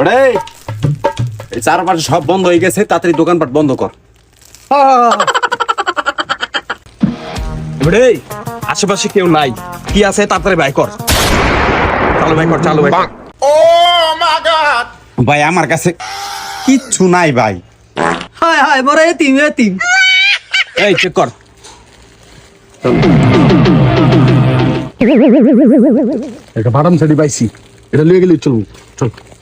ওরে এই চারপাশে সব বন্ধ হয়ে গেছে তাড়াতাড়ি দোকানপাট বন্ধ কর। ওরে আশেপাশে কেউ নাই। কি আছে তাড়াতাড়ি বাই কর। চালু বাই কর চালু বাই কর। ভাই আমার কাছে কিচ্ছু নাই ভাই। হায় হায় মোরা এতিম এতিম। এই চেক কর। একটা বাদাম শাড়ি পাইছি। এটা লিয়ে গেলে চলবো। চল। মিয়া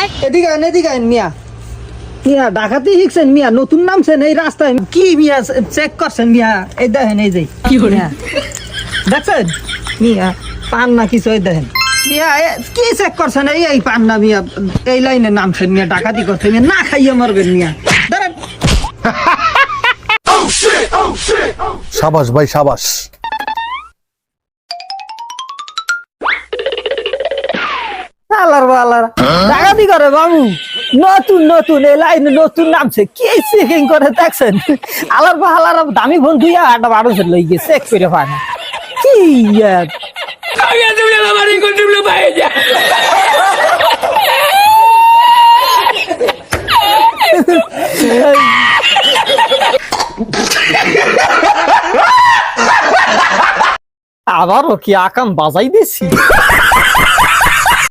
এই, এদিকে আইন এদিকে আইন মিয়া। মিয়া ডাকাতি শিখছেন মিয়া। নতুন নামছেন এই রাস্তায়। কি মিয়া চেক করছেন মিয়া? এই দেখেন এই যে। কি দেখছেন? মিয়া পান না কিছু এই দেখেন। মিয়া কি চেক করছেন? এই এই পান না মিয়া। এই লাইনে নামছেন মিয়া। ডাকাতি করছেন মিয়া। না খাইয়ে মারবেন মিয়া। দাঁড়ান সাবাস ভাই সাবাস। আল্লাহর আল্লাহর ডাকাতি করে বাবু। নতুন নতুন, এই লাইনে, নতুন নামছে। কি চেকিং করে দেখছেন? আলার বা আলার দামি ফোন দুই আটা বারো ছিল গিয়ে চেক করে পায় না কি আবারও কি আকাম বাজাই দিছি